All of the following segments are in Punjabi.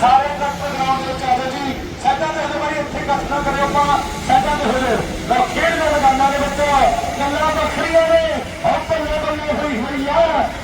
ਸਾਰੇ ਡਾਕਟਰ ਗਰਾਊਂਡ ਵਿੱਚ ਆ ਜਾਓ ਜੀ। ਸਾਡਾ ਤੇ ਹਲੇ ਵਾਰੀ ਇੱਥੇ ਕੱਟ ਨਾ ਕਰਿਓ ਆਪਾਂ। ਸਾਡਾ ਤੇ ਹੋ ਜਾਓ ਲਓ ਖੇਡ ਦੇ ਮੈਦਾਨਾਂ ਦੇ ਵਿੱਚ ਗੱਲਾਂ ਵੱਖਰੀਆਂ ਨੇ। ਉਹ ਬੱਲੇ ਬੱਲੇ ਹੋਈ ਹੋਈ ਆ।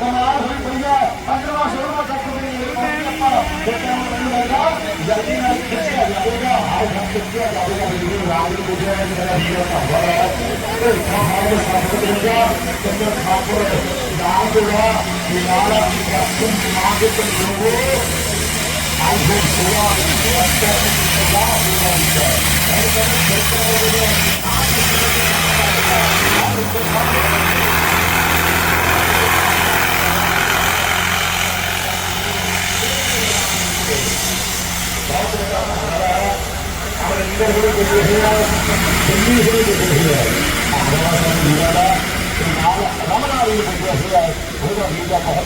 ਕਮਾਲ ਹੋਈ ਹੋਈ ਆ। ਅੰਦਰੋਂ ਸ਼ੋਰਮਾ ਚੱਕ ਦੇ ਨਹੀਂ। ਆਪਾਂ ਦੇਖਿਆ ਮੈਨੂੰ ਲੱਗਾ ਜਲਦੀ ਨਾਲ ਖਿੱਚਿਆ ਜਾਵੇਗਾ। ਆਹ ਘੱਟ ਖਿੱਚਿਆ ਜਾਵੇਗਾ। ਵੀਡੀਓ ਰਾਮ ਨੂੰ ਬੁਝਿਆ ਹੈ ਮੇਰਾ ਵੀਡੀਓ ਭਾਵਾ ਹੈ ਇਹ ਖਾਣਾ ਦੇ। ਸਾਥ ਦੇਗਾ ਚੰਦਰ ਖਾਪੁਰ ਨਾਮ ਦੇਗਾ ਬਿਲਾਲ ਦੀ ਕਸਮ ਮਾਂ ਦੇ ਲੋਗੋ ਆਈ ਹੋ ਸੋਆ ਅੱਛਾ ਸਦਾ ਹੋਗਾ ਅਮਰਿੰਦਰ ਹੋਏ ਕੋਈ ਹੋਇਆ ਦਿੱਲੀ ਹੋਏ ਕੋਈ ਹੋਇਆ ਆਹ ਸਾਨੂੰ ਵੀਰਾਂ ਦਾ ਤੇ ਨਾਲ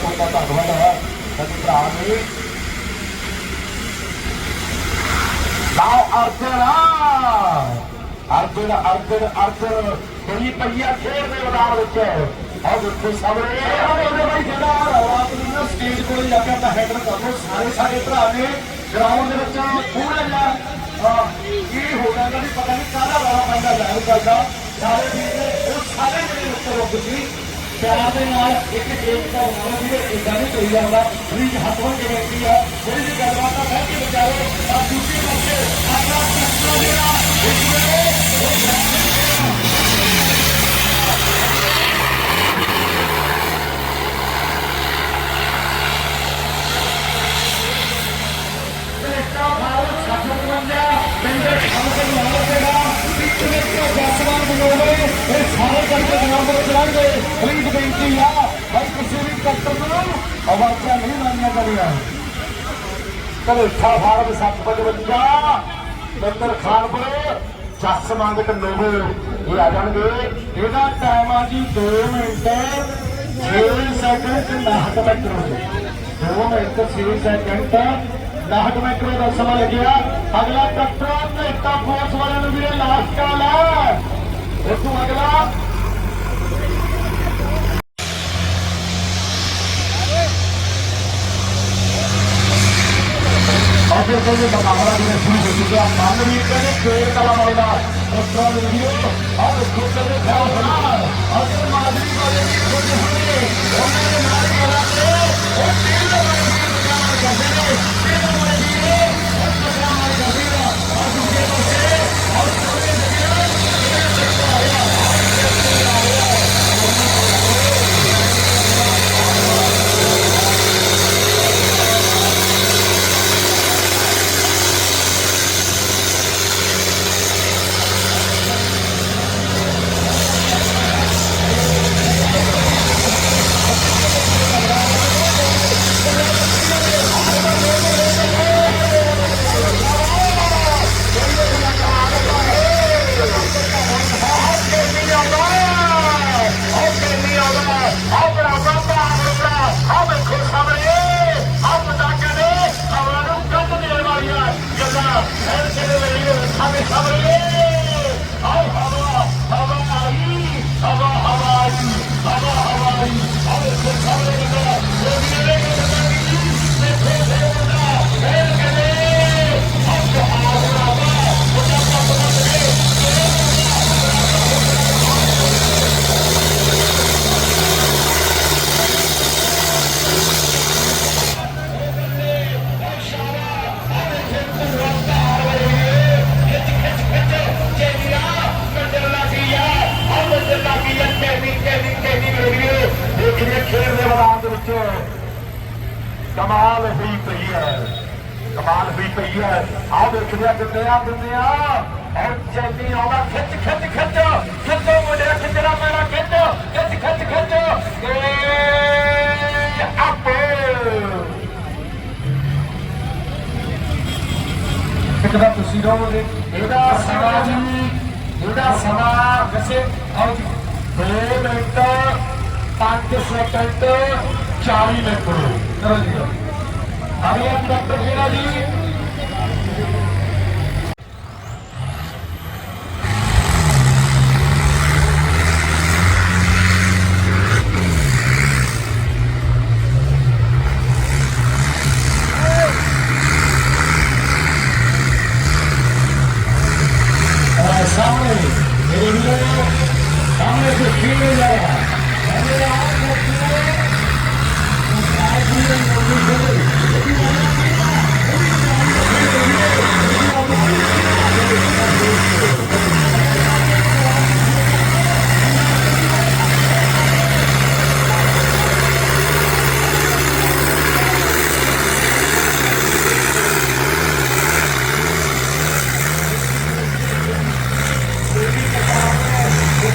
ਰਮਨਾ ਧੰਨਵਾਦ ਹੈ ਸਾਡੇ ਭਰਾ ਨੇ ਲਾਓ ਅਰਜਨ ਅਰਜਨ ਅਰਜਨ ਅਰਜਨ। ਕੋਈ ਪਈਆ ਖੇਡ ਦੇ ਮੈਦਾਨ ਵਿੱਚ। ਆਹ ਦੇਖੋ ਸਾਹਮਣੇ। ਉਹਦੇ ਬਾਈ ਜਿਹੜਾ ਰਾਤ ਨੂੰ ਸਟੇਜ ਕੋਲ ਜਾ ਕੇ ਆਪਾਂ ਹੈਡਰ ਕਰ ਲਓ ਸਾਰੇ ਸਾਡੇ ਭਰਾ ਨੇ ਗਰਾਊਂਡ ਦੇ ਵਿੱਚ ਥੋੜਾ ਜਿਹਾ ਅਹ, ਹੋ ਗਿਆ ਨਹੀਂ ਪਤਾ ਨਹੀਂ ਕਾਹਦਾ ਰੌਲਾ ਪੈਂਦਾ ਜਾਣ ਕਰਦਾ। ਸਾਰੇ ਵੀਰ ਨੇ ਉਹ ਸਾਰੇ ਜਿਹੜੇ ਉੱਤੇ ਰੁਕ ਸੀ ਪਿਆਰ ਦੇ ਨਾਲ ਇੱਕ ਗੇਮ ਦਾ ਬਣਾਉਣਾ ਵੀ ਇਦਾਂ ਨਹੀਂ ਕਰੀ ਜਾਂਦਾ ਵੀ ਹੱਥ ਵੰਡ ਕੇ ਬੈਠੀ ਆ ਜਿਹੜੀ ਵੀ ਗੱਲਬਾਤ ਆ ਬਹਿ ਕੇ ਵਿਚਾਰੋ ਆ ਦੂਜੇ ਪਾਸੇ ਆਪਣਾ ਫੈਸਲਾ ਜਿਹੜਾ ਇੱਕ ਵੇਲੇ ਕ੍ਰਿਸਟਾ ਭਾਰਤ ਸੱਜਣਵੰਜਾ ਪਿੰਡ ਖਮਕਨ ਮਾਰ ਬੇਨਤੀ ਆ ਭਾਈ ਕਿਸੇ ਵੀ ਕੱਟਰ ਨੂੰ ਆਵਾਜ਼ਾਂ ਨਹੀਂ ਮਾਰਨੀਆਂ ਕਰੀਆਂ ਕ੍ਰਿਸਟਾ ਭਾਰਤ 755 ਪਿੰਡ ਖਾਨਪੁਰ ਜਸ ਮੰਗਟ ਨੋਵੇ ਇਹ ਆ ਜਾਣਗੇ। ਇਹਦਾ ਟਾਈਮ ਆ ਜੀ 2 minute 6 second 59 minute 2 minute 6 second 59 minute ਦਾ ਸਮਾਂ ਲੱਗਿਆ। ਅਗਲਾ ਟੱਕਰ ਤੇ ਇੱਕਾ ਫੋਰਸ ਵਾਲਿਆਂ ਨੂੰ ਵੀਰੇ ਲਾਸਟ ਕਾਲ ਹੈ ਉਸ ਤੋਂ ਅਗਲਾ। ਅਜੇ ਕੋਈ ਦਾ ਮਾਮਲਾ ਜਿਹੜਾ ਸ਼ੁਰੂ ਹੋ ਚੁੱਕਿਆ। ਮਾਨਵੀਰ ਕਹਿੰਦੇ ਫੇਰ ਕਲਾ ਮਾਮਲਾ ਉਸ ਤਰ੍ਹਾਂ ਦੇ ਵੀਡੀਓ ਔਰ ਖੁਦ ਦੇ ਖਿਆਲ ਬਣਾ। ਔਰ ਮਾਨਵੀਰ ਕੋਲੇ ਵੀ ਖੁਦ ਹੋਏ, ਉਹਨਾਂ ਦੇ ਨਾਲ ਕਰਾ ਕੇ ਉਹ ਤੇਲ ਦਾ ਮਾਮਲਾ ਕਰਦੇ ਨੇ ਗੱਲਾਂ ਮੈਦਾਨ ਦੇ ਵਿੱਚ ਕਮਾਲ ਹੋਈ ਪਈ ਹੈ। ਕਮਾਲ ਹੋਈ ਪਈ ਹੈ। ਆਹ ਵੇਖਦੇ ਆ, ਦਿੰਦੇ ਆ ਦਿੰਦੇ ਆ। ਔਰ ਜੈਲੀ ਆਉਂਦਾ ਖਿੱਚ ਖਿੱਚ ਖਿੱਚ। ਖਿੱਚੋ ਮੁੰਡਿਆ ਖਿੱਚਣਾ ਪੈਣਾ ਖਿੱਚ ਖਿੱਚ ਖਿੱਚ ਖਿੱਚ। ਏ ਕਿਹਦਾ ਤੁਸੀਂ ਰਹੋਗੇ ਇਹਦਾ ਸਮਾਂ ਜੀ, ਇਹਦਾ ਸਮਾਂ ਵੈਸੇ ਆਓ ਜੀ। 2 ਮਿੰਟ। 5 ਸੈਕਿੰਡ 40 ਮਿੰਟ ਕਰੋ ਜੀ ਅਗਲਾ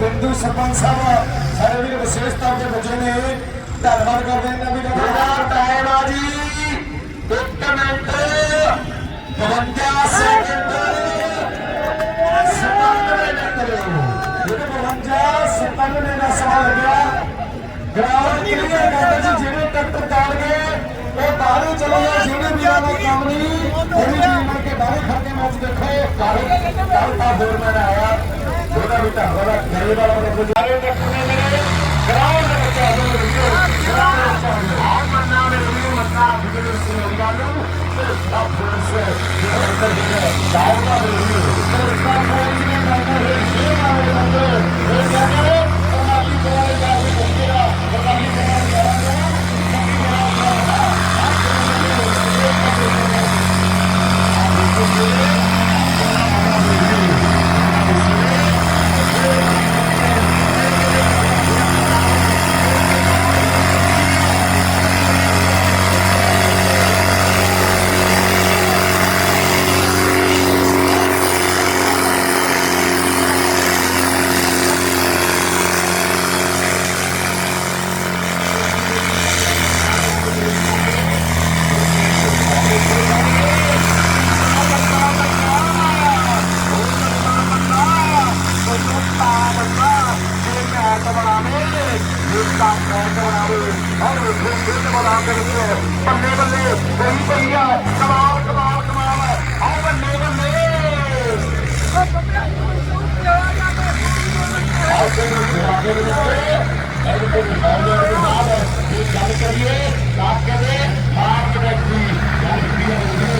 ਬਿੰਦੂ ਸਰਪੰਚ ਸਾਹਿਬ ਸਾਡੇ ਵੀਰ ਵਿਸ਼ੇਸ਼ ਤੌਰ ਤੇ ਬੱਚੇ ਨੇ। ਧੰਨਵਾਦ ਕਰਦੇ ਇਹਨਾਂ ਵੀ ਦਾ। ਟਾਈਮ ਆ ਜੀ। 1 ਮਿੰਟ। 52 ਸੈਕਿੰਡ 97 ਮਿੰਟ ਇਹ 52 97 ਦਾ ਸਮਾਂ ਲੱਗਿਆ। ਗਰਾਊਂਡ ਕਲੀਅਰ ਕਰਦੇ ਜਿਹੜੇ ਟਰੈਕਟਰ ਤਾੜ ਗਏ। ਉਹ ਬਾਹਰੋਂ ਚਲੇ ਗਏ, ਜਿਹੜੇ ਵੀਰਾਂ ਦਾ ਕੰਮ ਨਹੀਂ ਉਹ ਵੀ ਟੀਮ ਕੇ ਬਾਹਰ ਖੜ ਕੇ ਮੈਚ ਦੇਖੋ। ਕੱਲ ਕੱਲ ਤਾਂ ਫੋਰਮੈਨ ਆਇਆ। ਉਹਦਾ ਵੀ ਧੰਨਵਾਦ ਗਰੇ ਵਾਲਾ ਦੇ ਗੁਜ਼ਾਰੇ ਦੇਖਣੇ ਮੇਰੇ ਗਰਾਊਂਡ ਦੇ ਵਿੱਚ ਆ ਜਾਓ ਵੀਡੀਓ ਗਰਾਊਂਡ ਦੇ ਵਿੱਚ ਆ ਜਾਓ ਆਹ ਮੰਨਾ ਮੇਰੇ ਵੀਡੀਓ ਮੰਨਾ ਵੀਡੀਓ ਸੀ ਮੇਰੀ ਗੱਲ ਨੂੰ ਸਭ ਫੋਰਸ ਜਿਹੜਾ ਇੱਧਰ ਜਿਹੜਾ ਸਾਊਂਡ ਦਾ ਵੀਡੀਓ ਇਸ ਦਾ ਕੋਈ ਨਹੀਂ ਕਰਦਾ ਹੈ ਇਹ ਮਾਰੇ ਬੰਦੇ ਇਹ ਕਹਿੰਦੇ ਕਮਾਲੀ ਕੋਲੇ ਜਾ ਕੇ ਬੰਦੇਰਾ ਕਮਾਲੀ ਕੋਲੇ ਜਾਵਾਂਗੇ ਬੱਲੇ ਬੱਲੇ ਸਹੀ ਪਈ ਕਮਾਲ ਕਮਾਲ ਕਮਾਲ ਆ ਬੱਲੇ ਬੱਲੇ ਗੱਲ ਕਰੀਏ ਬਾਤ ਕਰੀਏ ਮਾਰਕ ਬੈਠੀ ਗੱਲ ਕਰੀਏ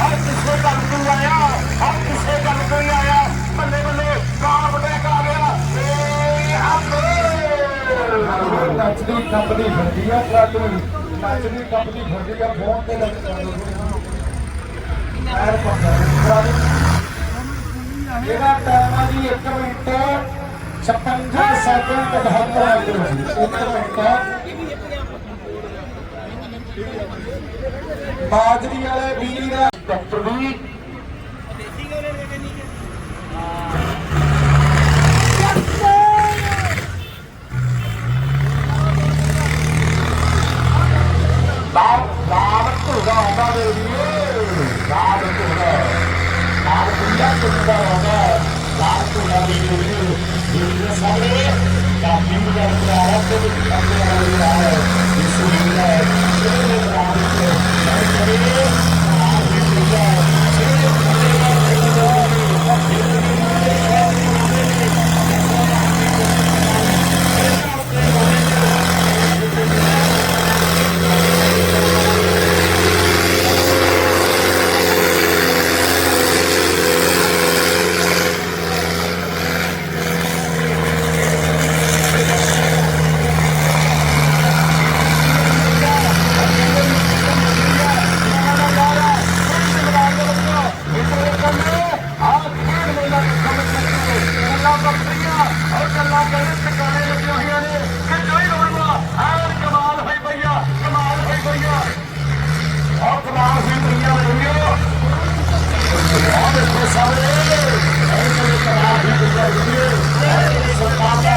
ਹਰ ਕਿਸੇ ਗੱਲ ਤੋਂ ਆਇਆ ਹਰ ਕਿਸੇ ਗੱਲ ਤੋਂ ਹੀ ਆਇਆ ਬੱਲੇ ਬੱਲੇ ਕਾਰ ਬਟੈਕ ਆ ਗਿਆ ਏ ਆਪੇ ਨੱਚਦੀ ਕੰਪਨੀ ਫਿਰਦੀ ਆ, ਟਰੱਕ ਨੂੰ ਨੱਚਦੀ ਕੰਪਨੀ ਫਿਰਦੀ ਆ ਫੋਨ ਤੇ ਲੱਗ ਇਹਦਾ ਟਾਈਮ ਆ ਜੀ 1 ਮਿੰਟ। 56 second 72 minute 1 minute. ਬਾਜਰੀ ਵਾਲੇ ਵੀਰ ਡਾਕਟਰ ਵੀ ਗੱਲਾਂ ਕੱਪੜੀਆਂ ਔਰ ਗੱਲਾਂ ਕਰਨ ਟਿਕਾਣੇ ਲੱਗੀਆਂ ਹੋਈਆਂ ਨੇ। ਕਿ ਕੋਈ ਰੋੜਵਾ ਆਹ ਕਮਾਲ ਹੋਈ ਪਈਆ ਕਮਾਲ ਹੋਈ ਪਈਆ ਔਰ ਕਮਾਲ ਹੋਈ ਪਈਆ ਬੰਦਿਓ ਆਹ ਦੇਖੋ ਸਾਰੇ। ਇਹ ਕਮਾਲ ਹੋਈ ਪਈਆ ਬੰਦਿਓ ਸਰਕਾਰ ਦਾ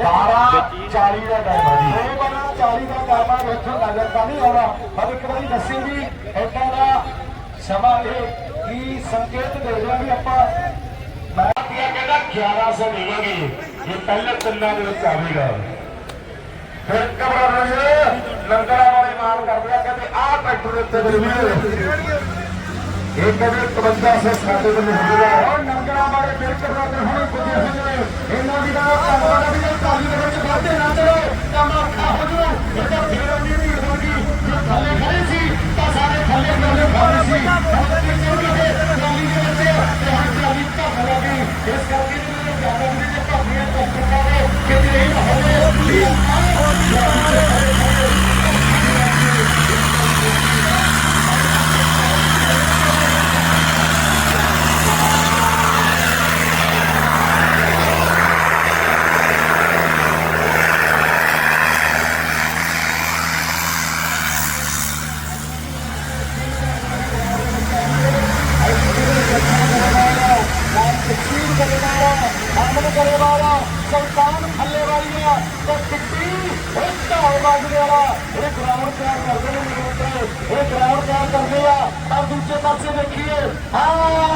12 40 ਦਾ ਟਾਈਮ ਆ ਜੀ। 40 ਦਾ ਟਾਈਮ ਆ ਇੱਥੋਂ ਨਜ਼ਰ ਤਾਂ ਨਹੀਂ ਆਉਣਾ। ਪਰ ਇੱਕ ਵਾਰੀ ਦੱਸੀ ਵੀ ਇੱਦਾਂ ਦਾ ਸਮਾਂ ਇਹ ਕੀ ਸੰਕੇਤ ਦੇ ਰਿਹਾ ਵੀ ਆਪਾਂ ਮੈਂ ਕਹਿੰਦਾ 1100 ਨਿਕਲਗੇ ਇਹ ਪਹਿਲੇ ਤਿੰਨਾਂ ਦੇ ਵਿੱਚ ਆਵੇਗਾ। ਫਿਰ ਕਬਰਾਂ ਵਾਲੇ ਲੰਗਰਾਂ ਵਾਲੇ ਮਾਰ ਕਰਦੇ ਆ ਕਹਿੰਦੇ ਆਹ ਟਰੈਕਟਰ ਦੇ ਉੱਤੇ ਮੇਰੇ ਇਹ ਕਹਿੰਦੇ 55 ਸੇ ਸਾਡੇ ਵੱਲੋਂ ਹੁੰਦਾ ਹੈ ਲੰਗਰਾਂ ਵਾਲੇ ਫਿਰ ਕਬਰਾਂ ਹੁਣ Ah!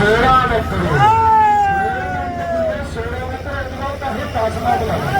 ਸੇੜਾ ਨੇ ਕਰੋ ਸੇੜਾ ਨੇ ਕਰੋ ਤਾਂ ਹੀ ਤਾਸਨਾ ਬਣਾ